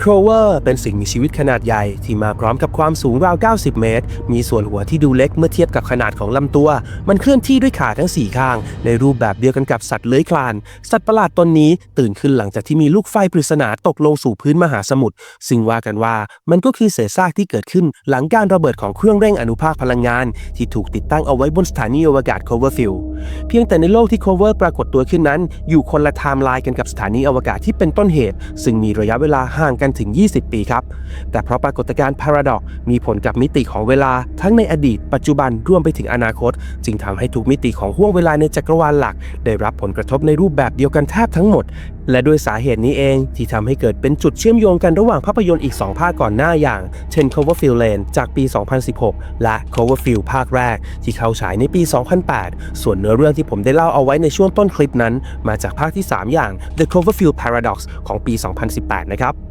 โครเวอร์เป็นสิ่งมีชีวิตขนาดใหญ่ ที่มาพร้อมกับความสูงราว 90 เมตร มีส่วนหัวที่ดูเล็กเมื่อเทียบกับขนาดของลำตัว มันเคลื่อนที่ด้วยขาทั้ง 4 ข้าง ในรูปแบบเดียวกันกับสัตว์เลื้อยคลาน สัตว์ประหลาดตนนี้ตื่นขึ้นหลังจากที่มีลูกไฟปริศนาตกลงสู่พื้นมหาสมุทร ซึ่งว่ากันว่ามันก็คือเศษซากที่เกิดขึ้น หลังการระเบิดของเครื่องเร่งอนุภาคพลังงาน ที่ถูกติดตั้งเอาไว้บนสถานีอวกาศโคเวอร์ฟิลเพียงแต่ในโลกที่โคเวอร์ปรากฏตัวขึ้นนั้น อยู่คนละไทม์ไลน์กันกับสถานีอวกาศที่เป็นต้นเหตุ ซึ่งมีระยะเวลาห่างกันถึง 20 ปีครับ แต่เพราะปรากฏการณ์พาราดอกมีผลกับมิติของเวลาทั้งในอดีต ปัจจุบันรวมไปถึงอนาคต จึงทำให้ทุกมิติของห่วงเวลาในจักรวาลหลัก ได้รับผลกระทบในรูปแบบเดียวกันแทบทั้งหมด และด้วยสาเหตุนี้เองที่ทำให้เกิดเป็นจุดเชื่อมโยงกันระหว่างภาพยนตร์อีก 2 ภาคก่อนหน้าอย่างเช่น Cloverfield Lane จากปี 2016 และ Cloverfield ภาคแรก ที่เข้าฉายในปี 2008 ส่วนเนื้อเรื่องที่ผมได้เล่าเอาไว้ในช่วงต้นคลิปนั้น มาจากภาคที่ 3 อย่าง The Cloverfield Paradox ของปี 2018 นะครับ